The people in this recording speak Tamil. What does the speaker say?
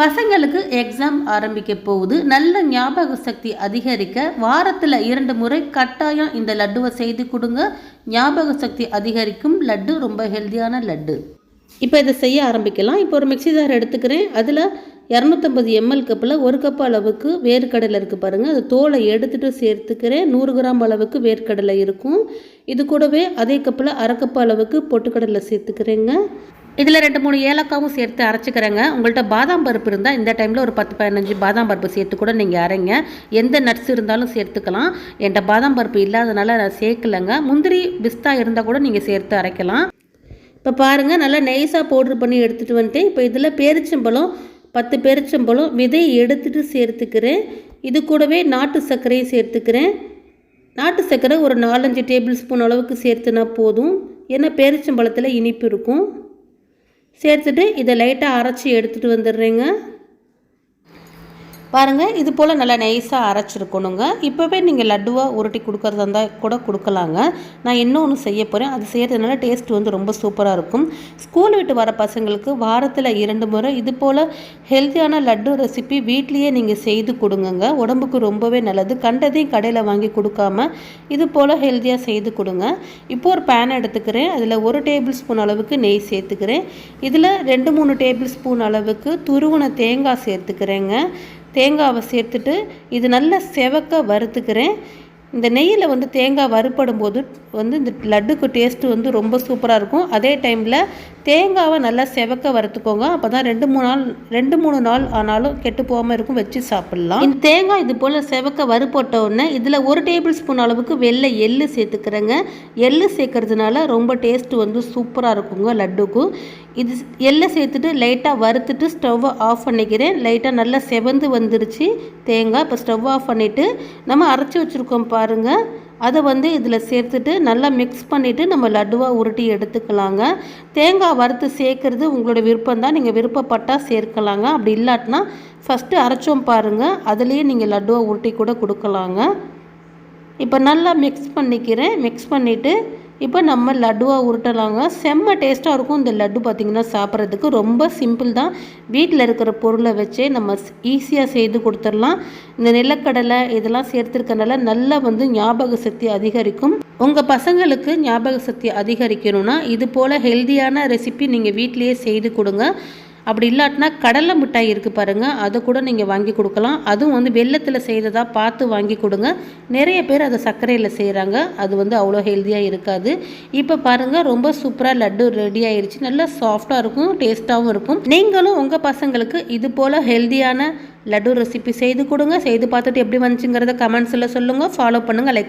பசங்களுக்கு எக்ஸாம் ஆரம்பிக்க போகுது. நல்ல ஞாபக சக்தி அதிகரிக்க வாரத்தில் இரண்டு முறை கட்டாயம் இந்த லட்டுவை செய்து கொடுங்க. ஞாபக சக்தி அதிகரிக்கும். லட்டு ரொம்ப ஹெல்தியான லட்டு. இப்போ இதை செய்ய ஆரம்பிக்கலாம். இப்போ ஒரு மிக்சி ஜார் எடுத்துக்கிறேன். அதில் இரநூத்தம்பது எம்எல் கப்பில் ஒரு கப் அளவுக்கு வேர்க்கடலை இருக்குது பாருங்கள் அது தோலை எடுத்துகிட்டு சேர்த்துக்கிறேன். நூறு கிராம் அளவுக்கு வேர்க்கடலை இருக்கும். இது கூடவே அதே கப்பில் அரை கப் அளவுக்கு பொட்டுக்கடலை சேர்த்துக்கிறேங்க. இதில் ரெண்டு மூணு ஏலக்காவும் சேர்த்து அரைச்சிக்கிறேங்க. உங்கள்கிட்ட பாதாம் பருப்பு இருந்தால் இந்த டைமில் ஒரு பத்து பதினஞ்சு பாதாம் பருப்பு சேர்த்து கூட நீங்கள் அரைங்க. எந்த நட்ஸ் இருந்தாலும் சேர்த்துக்கலாம். என்கிட்ட பாதாம் பருப்பு இல்லாதனால நான் சேர்க்கலைங்க. முந்திரி பிஸ்தா இருந்தால் கூட நீங்கள் சேர்த்து அரைக்கலாம். இப்போ பாருங்கள் நல்லா நைஸாக பவுட்ரு பண்ணி எடுத்துகிட்டு வந்துட்டேன். இப்போ இதில் பேரிச்சம்பழம் பத்து பேரிச்சம்பழம் விதையை எடுத்துகிட்டு சேர்த்துக்கிறேன். இது கூடவே நாட்டு சர்க்கரையும் சேர்த்துக்கிறேன். நாட்டு சர்க்கரை ஒரு நாலஞ்சு டேபிள் ஸ்பூன் அளவுக்கு சேர்த்துனா போதும். ஏன்னா பேரிச்சம்பழத்தில் இனிப்பு இருக்கும். சேர்த்துட்டு இதை லைட்டாக அரைச்சி எடுத்துகிட்டு வந்துடுறேங்க. பாருங்கள் இது போல் நல்லா நைஸாக அரைச்சிருக்கணுங்க. இப்போவே நீங்கள் லட்டுவாக உருட்டி கொடுக்குறதா இருந்தால் கூட கொடுக்கலாங்க. நான் இன்னொன்று செய்ய போகிறேன் அது செய்கிறதுனால டேஸ்ட் வந்து ரொம்ப சூப்பராக இருக்கும். ஸ்கூல் விட்டு வர பசங்களுக்கு வாரத்தில் இரண்டு முறை இது போல் ஹெல்த்தியான லட்டு ரெசிபி வீட்லேயே நீங்கள் செய்து கொடுங்கங்க. உடம்புக்கு ரொம்பவே நல்லது. கண்டதையும் கடையில் வாங்கி கொடுக்காம இது போல் ஹெல்த்தியாக செய்து கொடுங்க. இப்போ ஒரு பேன் எடுத்துக்கிறேன். அதில் ஒரு டேபிள் ஸ்பூன் அளவுக்கு நெய் சேர்த்துக்கிறேன். இதில் ரெண்டு மூணு டேபிள் ஸ்பூன் அளவுக்கு துருவன தேங்காய் சேர்த்துக்கிறேங்க. தேங்காவை சேர்த்துட்டு இது நல்லா செவக்க வறுத்துக்கிறேன். இந்த நெய்யில் வந்து தேங்காய் வறுப்படும் போது வந்து இந்த லட்டுக்கு டேஸ்ட்டு வந்து ரொம்ப சூப்பராக இருக்கும். அதே டைமில் தேங்காவை நல்லா செவக்க வறுத்துக்கோங்க. அப்போ தான் ரெண்டு மூணு நாள் ரெண்டு மூணு நாள் ஆனாலும் கெட்டு போகாமல் இருக்கும். வச்சு சாப்பிட்லாம். இந்த தேங்காய் இது போல் செவக்க வறு உடனே இதில் ஒரு டேபிள் ஸ்பூன் அளவுக்கு வெள்ளை எள்ளு சேர்த்துக்கிறேங்க. எள்ளு சேர்க்கறதுனால ரொம்ப டேஸ்ட்டு வந்து சூப்பராக இருக்குங்க லட்டுக்கும் இது எள்ளை சேர்த்துட்டு லைட்டாக வறுத்துட்டு ஸ்டவ்வை ஆஃப் பண்ணிக்கிறேன். லைட்டாக நல்லா செவந்து வந்துருச்சு தேங்காய். இப்போ ஸ்டவ் ஆஃப் பண்ணிவிட்டு நம்ம அரைச்சி வச்சுருக்கோம் பாருங்கள் அதை வந்து இதில் சேர்த்துட்டு நல்லா மிக்ஸ் பண்ணிவிட்டு நம்ம லட்டுவாக உருட்டி எடுத்துக்கலாங்க. தேங்காய் வறுத்து சேர்க்குறது உங்களோட விருப்பம் தான். நீங்கள் விருப்பப்பட்டால் சேர்க்கலாங்க. அப்படி இல்லாட்டினா ஃபஸ்ட்டு அரைச்சோம் பாருங்கள் அதுலேயே நீங்கள் லட்டுவாக உருட்டி கூட கொடுக்கலாங்க. இப்போ நல்லா மிக்ஸ் பண்ணிக்கிறேன். மிக்ஸ் பண்ணிவிட்டு இப்போ நம்ம லட்டுவாக உருட்டலாங்க. செம்ம டேஸ்ட்டாக இருக்கும். இந்த லட்டு பார்த்திங்கன்னா சாப்பிட்றதுக்கு ரொம்ப சிம்பிள் தான். வீட்டில் இருக்கிற பொருளை வச்சே நம்ம ஈஸியாக செய்து கொடுத்துடலாம். இந்த நிலக்கடலை இதெல்லாம் சேர்த்துருக்கனால நல்லா வந்து ஞாபக சக்தி அதிகரிக்கும். உங்கள் பசங்களுக்கு ஞாபக சக்தி அதிகரிக்கணும்னா இது போல் ஹெல்தியான ரெசிபி நீங்கள் வீட்டிலையே செய்து கொடுங்க. அப்படி இல்லாட்டினா கடலை மிட்டாய் இருக்குது பாருங்கள் அதை கூட நீங்கள் வாங்கி கொடுக்கலாம். அதுவும் வந்து வெள்ளத்தில் செய்கிறதா பார்த்து வாங்கி கொடுங்க. நிறைய பேர் அதை சர்க்கரையில் செய்கிறாங்க அது வந்து அவ்வளோ ஹெல்த்தியாக இருக்காது. இப்போ பாருங்கள் ரொம்ப சூப்பராக லட்டு ரெடி ஆயிடுச்சு நல்லா சாஃப்டாக இருக்கும் டேஸ்ட்டாகவும் இருக்கும். நீங்களும் உங்கள் பசங்களுக்கு இது போல் ஹெல்த்தியான லட்டு ரெசிபி செய்து கொடுங்க. செய்து பார்த்துட்டு எப்படி வந்துச்சுங்கிறத கமெண்ட்ஸில் சொல்லுங்கள் ஃபாலோ பண்ணுங்கள் லைக்